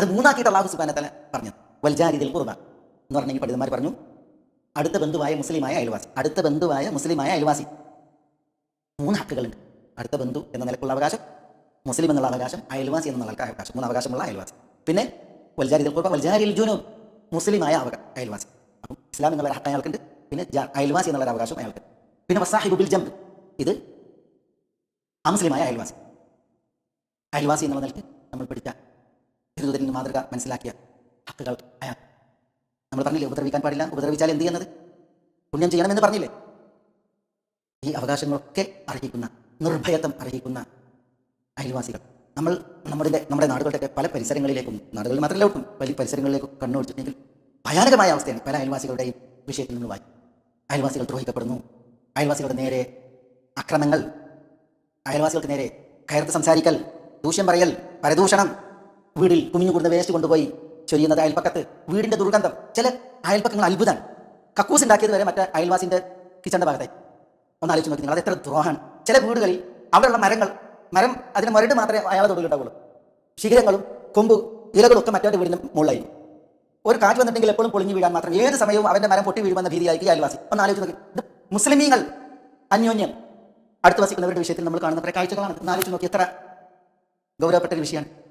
അത് മൂന്നാക്കിയിട്ട് അള്ളാഹു സുബാന തല പറഞ്ഞു വൽജാരിദിൽ കുർബ എന്ന് പറഞ്ഞെങ്കിൽ പണ്ഡിതന്മാർ പറഞ്ഞു അടുത്ത ബന്ധുവായ മുസ്ലിമായ അയൽവാസി അടുത്ത ബന്ധുവായ മുസ്ലിമായ അയൽവാസി. മൂന്ന് ഹക്കുകളുണ്ട്. അടുത്ത ബന്ധു എന്ന നിലക്കുള്ള അവകാശം മുസ്ലിം എന്നുള്ള അവകാശം അയൽവാസി എന്നുള്ള നിലയ്ക്ക് അവകാശം മൂന്ന് അവകാശമുള്ള അയൽവാസി. പിന്നെ വൽജാരിദിൽ കുർബ വൽജാരിൽ ജുനു മുസ്ലിമായ അവകാശം അയൽവാസി. അപ്പം ഇസ്ലാം എന്നുള്ള ഹക്ക് അയാൾക്കുണ്ട് പിന്നെ അയൽവാസി എന്നുള്ള അവകാശം അയാൾക്ക് പിന്നെ വസാഹിബു ബിൽ ജംബ്. ഇത് അമുസ്ലിമായ അയൽവാസി. അയൽവാസി എന്നുള്ള നിലയ്ക്ക് പഠിച്ച മാതൃക മനസ്സിലാക്കിയ ഹക്കുകൾ അയാൾ. നമ്മൾ പറഞ്ഞില്ലേ ഉപദ്രവിക്കാൻ പാടില്ല ഉപദ്രവിച്ചാൽ എന്ത് ചെയ്യുന്നത്? പുണ്യം ചെയ്യണമെന്ന് പറഞ്ഞില്ലേ? ഈ അവകാശങ്ങളൊക്കെ അർഹിക്കുന്ന നിർഭയത്വം അർഹിക്കുന്ന അയൽവാസികൾ. നമ്മൾ നമ്മുടെ നമ്മുടെ നാടുകളുടെയൊക്കെ പല പരിസരങ്ങളിലേക്കും നാടുകളിൽ മാത്രമല്ല ഒട്ടും വലിയ പരിസരങ്ങളിലേക്കും കണ്ണോടിച്ചിട്ടുണ്ടെങ്കിൽ ഭയാനകമായ അവസ്ഥയാണ് പല അയൽവാസികളുടെയും വിഷയത്തിൽ നിന്ന് വായി. അയൽവാസികൾ ദ്രോഹിക്കപ്പെടുന്നു. അയൽവാസികളുടെ നേരെ അക്രമങ്ങൾ. അയൽവാസികൾക്ക് നേരെ കയർത്ത് സംസാരിക്കൽ ദൂഷ്യം പറയൽ പരദൂഷണം. വീടിൽ കുമിഞ്ഞു കൂടുന്ന വേസ്റ്റ് കൊണ്ടുപോയി ചൊരിയുന്നത് അയൽപ്പക്കത്ത് വീടിന്റെ ദുർഗന്ധം. ചില അയൽപ്പക്കങ്ങൾ അത്ഭുതമാണ് കക്കൂസ് ഉണ്ടാക്കിയത് വരെ മറ്റേ അയൽവാസിന്റെ കിച്ചന്റെ ഭാഗത്തായി. ഒന്ന് ആലോചിച്ച് നോക്കി നിങ്ങൾ അത് എത്ര ദ്രോഹമാണ്. ചില വീടുകളിൽ അവിടെയുള്ള മരങ്ങൾ മരം അതിന് മരട് മാത്രമേ അയാളെ തൊടുകളുണ്ടാവുള്ളൂ ശിഖരങ്ങളും കൊമ്പ് ഇലകളും ഒക്കെ മറ്റേ വീടിന് മുകളിലായി ഒരു കാറ്റ് വന്നിട്ടെങ്കിൽ എപ്പോഴും പൊളിഞ്ഞു വീഴാൻ മാത്രം ഏത് സമയവും അവന്റെ മരം പൊട്ടി വീഴുമെന്ന ഭീതിയായിരിക്കും അയൽവാസി. ഒന്ന് ആലോചിച്ച് നോക്കി. ഇത് മുസ്ലിമീങ്ങൾ അന്യോന്യം അടുത്ത വസിക്കുന്നവരുടെ വിഷയത്തിൽ നമ്മൾ കാണുന്ന കാഴ്ചകളാണ് ഒന്ന് ആലോചിച്ച് നോക്കി എത്ര ഗൗരവപ്പെട്ട ഒരു വിഷയമാണ്.